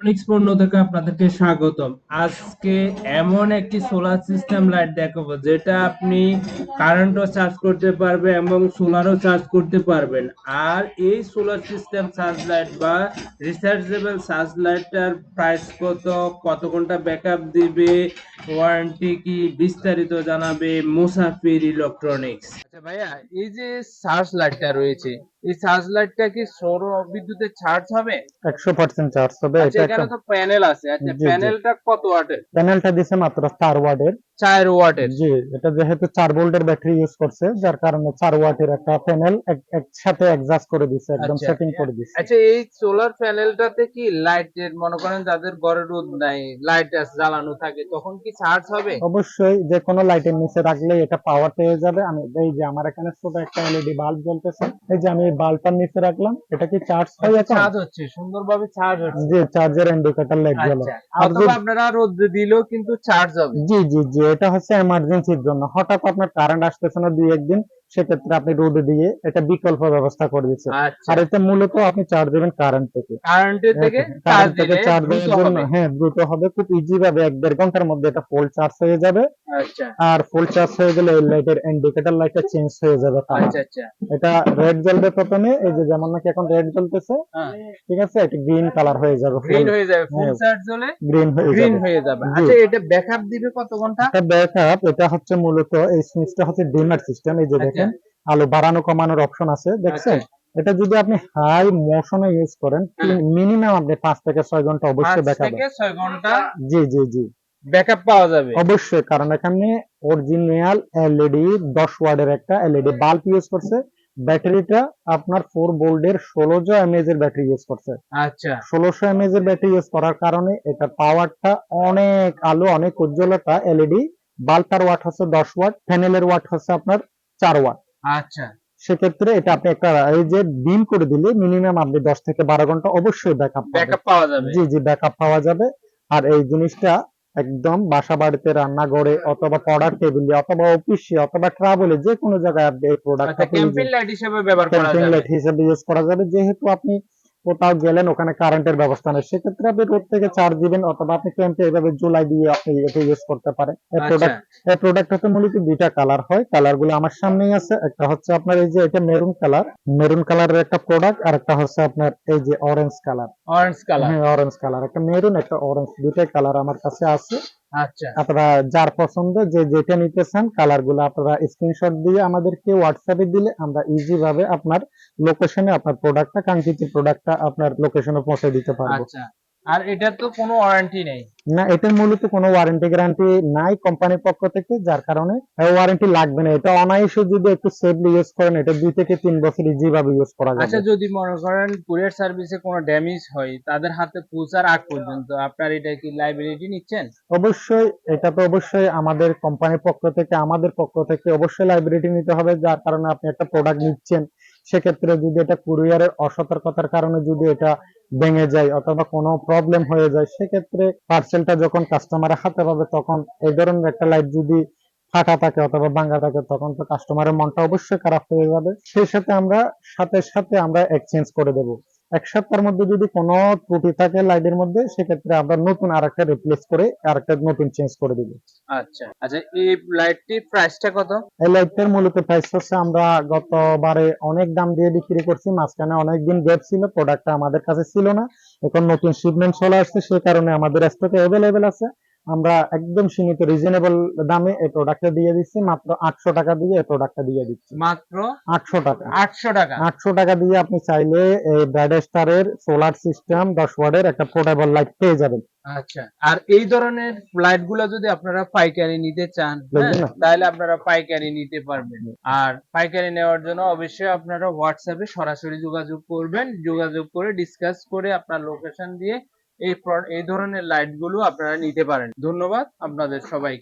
Electronics পণ্য থেকে আপনাদেরকে স্বাগতম। আজকে এমন একটি সোলার সিস্টেম লাইট দেখাবো, যেটা আপনি কারেন্টও চার্জ করতে পারবে এবং সোলারও চার্জ করতে পারবেন। আর এই সোলার সিস্টেম চার্জ লাইট বা রিচার্জেবল চার্জ লাইটটার প্রাইস কত কত ঘণ্টা ব্যাকআপ দিবে ওয়ারেন্টি কি বিস্তারিত জানাবে মুসাফির ইলেকট্রনিক্স। আচ্ছা ভাইয়া, এই যে চার্জ লাইটটা রয়েছে এই চার্জ লাইটটা কি সৌর বিদ্যুতের চার্জ হবে? একশো পার্সেন্ট চার্জ হবে আচ্ছা এটা এখানে তো প্যানেল আছে। আচ্ছা। প্যানেলটা কত ওয়াটের? প্যানেলটা দিছে মাত্র চার ওয়াটের চার ওয়াটের। জি এটা যেহেতু চার ভোল্টের ব্যাটারি ইউজ করছে যার কারণে চার ওয়াটের একটা প্যানেল একসাথে অ্যাডজাস্ট করে দিছে একদম আচ্ছা। সেটিং করে দিছে। আচ্ছা এই সোলার প্যানেলটাতে কি লাইটের মনে করেন যাদের ঘরে রোদ নাই লাইট জ্বালানো থাকে তখন কি চার্জ হবে? অবশ্যই যে কোনো লাইটের নিচে রাখলে এটা পাওয়ার পেয়ে যাবে। আমি এই যে আমার এখানে ছোট একটা এলইডি বাল্ব জ্বলতেছে এই যে আমি বাল্বটার নিচে রাখলাম এটা কি চার্জ হয় এখন? চার্জ হচ্ছে সুন্দরভাবে চার্জ হচ্ছে। জি চার্জের ইন্ডিকেটর লাইট জ্বলে। আচ্ছা আর আপনারা রোদ দিলেও কিন্তু চার্জ হবে। জি জি জি এটা হচ্ছে এমার্জেন্সির জন্য। হঠাৎ আপনার কারেন্ট আসতেছে না দুই একদিন সেক্ষেত্রে আপনি রোদে দিয়ে এটা বিকল্প ব্যবস্থা করে দিচ্ছে আচ্ছা। আর এতে মূলত আপনি চার্জ দেবেন কারেন্ট থেকে। কারেন্টের থেকে কারেন্ট থেকে দিলে চার্জ দেওয়ার জন্য হ্যাঁ দ্রুত হবে। খুব ইজি ভাবে এক দেড় ঘণ্টার মধ্যে এটা ফুল চার্জ হয়ে যাবে। আচ্ছা। আর ফুল চার্জ হয়ে গেলে এই লাইটের ইন্ডিকেটর লাইটটা চেঞ্জ হয়ে যাবে আচ্ছা আচ্ছা। এটা রেড জ্বলবে প্রথমে এই যে যেমন নাকি এখন রেড জ্বলতেছে হ্যাঁ। ঠিক আছে? এটা গ্রিন কালার হয়ে যাবে গ্রিন হয়ে যাবে। ফুল হ্যাঁ। চার্জ হলে গ্রিন হয়ে গ্রিন হয়ে যাবে। আচ্ছা এটা ব্যাকআপ দিবে কত ঘণ্টা? এটা ব্যাকআপ এটা হচ্ছে মূলত এই সুইচটা হচ্ছে ডিমার সিস্টেম এই যে আচ্ছা। দেখেন আলো বাড়ানো কমানোর অপশন আছে দেখছেন? এটা যদি আপনি হাই মোশনে ইউজ করেন। মিনিমাম আপনি পাঁচ থেকে ছয় ঘণ্টা পাঁচ অবশ্যই ব্যাকআপ থেকে ছয় ঘণ্টা জি জি জি। ব্যাকআপ পাওয়া যাবে। অবশ্যই কারণ এখানে অরিজিনাল এলইডি দশ ওয়ার্ডের একটা এলইডি বাল্ব ইউজ করছে। ব্যাটারিটা আপনার ফোর বোল্ডের ষোলোশো এমএজ এর ব্যাটারি ইউজ করছে। আচ্ছা। ষোলোশো এমএজ এর ব্যাটারি ইউজ করার কারণে এটা পাওয়ারটা অনেক আলো অনেক উজ্জ্বলতা এলইডি বাল্বটার ওয়াট হচ্ছে দশ ওয়াট প্যানেলের ওয়াট হচ্ছে আপনার চার ওয়াট। আচ্ছা। সেক্ষেত্রে এটা আপনি একটা এই যে ডিম করে দিলে মিনিমাম আপনি দশ থেকে বারো ঘণ্টা অবশ্যই ব্যাকআপ ব্যাকআপ পাওয়া যাবে। জি জি ব্যাকআপ পাওয়া যাবে। আর এই জিনিসটা একদম বাসা বাড়িতে রান্নাঘরে অথবা পড়ার টেবিলে অথবা অফিসে অথবা ট্রাভেলে যে কোনো জায়গায় আপনি এই প্রোডাক্টটা ক্যাম্পিং লাইট হিসেবে ব্যবহার করা ক্যাম্পিং লাইট হিসেবে ইউজ করা যাবে। যেহেতু আপনি কোথাও গেলেন ওখানে কারেন্টের ব্যবস্থা নেই। সেক্ষেত্রে আপনি রোড থেকে চার্জ দিবেন অথবা আপনি ক্যাম্পে এইভাবে জুলাই দিয়ে আপনি এটা ইউজ করতে পারেন। এই প্রোডাক্ট এই প্রোডাক্টটাতে মূলত দুইটা কালার হয়। কালারগুলো আমার সামনেই আছে। একটা হচ্ছে আপনার এই যে এটা মেরুন কালার মেরুন কালারের একটা প্রোডাক্ট আর একটা হচ্ছে আপনার এই যে অরেঞ্জ কালার অরেঞ্জ কালার হ্যাঁ অরেঞ্জ কালার একটা মেরুন একটা অরেঞ্জ দুইটাই কালার আমার কাছে আছে। আপনারা যার পছন্দ যে যেটা নিতে চান কালারগুলো আপনারা স্ক্রিনশট দিয়ে আমাদেরকে হোয়াটসঅ্যাপে দিলে আমরা ইজি ভাবে আপনার লোকেশনে আপনার প্রোডাক্টটা কাঙ্ক্ষিত প্রোডাক্টটা আপনার লোকেশনে পৌঁছে দিতে পারব। আচ্ছা। আর এটার তো কোনো ওয়ারেন্টি নেই। না এটার মূলত কোনো ওয়ারেন্টি গ্যারান্টি নাই কোম্পানির পক্ষ থেকে যার কারণে ওয়ারেন্টি লাগবে না। এটা অনায়াসে যদি একটু সেফলি ইউজ করেন এটা দুই থেকে তিন বছর ইজি ভাবে ইউজ করা আচ্ছা যদি মনে করেন কুরিয়ার সার্ভিসে কোনো ড্যামেজ হয় তাদের হাতে পৌঁছার আগ পর্যন্ত আপনার এটা কি লাইবিলিটি নিচ্ছেন? অবশ্যই এটা তো অবশ্যই আমাদের কোম্পানির পক্ষ থেকে আমাদের পক্ষ থেকে অবশ্যই লাইবিলিটি নিতে হবে যার কারণে আপনি একটা প্রোডাক্ট নিচ্ছেন। সেক্ষেত্রে যদি এটা কুরিয়ারের অসতর্কতার কারণে যদি এটা ভেঙে যায় অথবা কোনো প্রবলেম হয়ে যায়, সেক্ষেত্রে পার্সেলটা যখন কাস্টমারের হাতে পাবে, তখন এই ধরনের একটা লাইট যদি ফাটা থাকে অথবা ভাঙ্গা থাকে, তখন তো কাস্টমারের মনটা অবশ্যই খারাপ হয়ে যাবে। সেই সাথে আমরা, সাথে সাথে আমরা এক্সচেঞ্জ করে দেব। এক সপ্তাহের মধ্যে যদি কোনো ত্রুটি থাকে লাইটের মধ্যে সেক্ষেত্রে আমরা নতুন আরেকটা রিপ্লেস করে আরেকটা নতুন চেঞ্জ করে দিব। আচ্ছা। আচ্ছা এই লাইটটির প্রাইসটা কত? এই লাইটটার মূলত প্রাইস হচ্ছে আমরা গতবারে অনেক দাম দিয়ে বিক্রি করছি মাঝখানে অনেক দিন গ্যাপ ছিল প্রোডাক্টটা আমাদের কাছে ছিল না। এখন নতুন শিপমেন্ট চলে আসছে সে কারণে আমাদের স্টকে অ্যাভেলেবেল আছে। আমরা একদম সীমিত রিজনেবল দামে এই প্রোডাক্টটা দিয়ে দিচ্ছি মাত্র আটশো টাকা দিয়ে এই প্রোডাক্টটা দিয়ে দিচ্ছি। মাত্র আটশো টাকা। আটশো টাকা। আটশো টাকা দিয়ে আপনি চাইলে এই ব্রাইড স্টারের সোলার সিস্টেম দশ ওয়ার্ডের একটা পোর্টেবল লাইট পেয়ে যাবেন। আচ্ছা আর এই ধরনের লাইটগুলো যদি আপনারা পাইকারি নিতে চান হ্যাঁ? তাহলে আপনারা পাইকারি নিতে পারবেন। আর পাইকারি নেওয়ার জন্য অবশ্যই আপনারা হোয়াটসঅ্যাপে সরাসরি যোগাযোগ করবেন। যোগাযোগ করে ডিসকাস করে আপনার লোকেশন দিয়ে এই এই ধরনের লাইটগুলো আপনারা নিতে পারেন। ধন্যবাদ আপনাদের সবাইকে।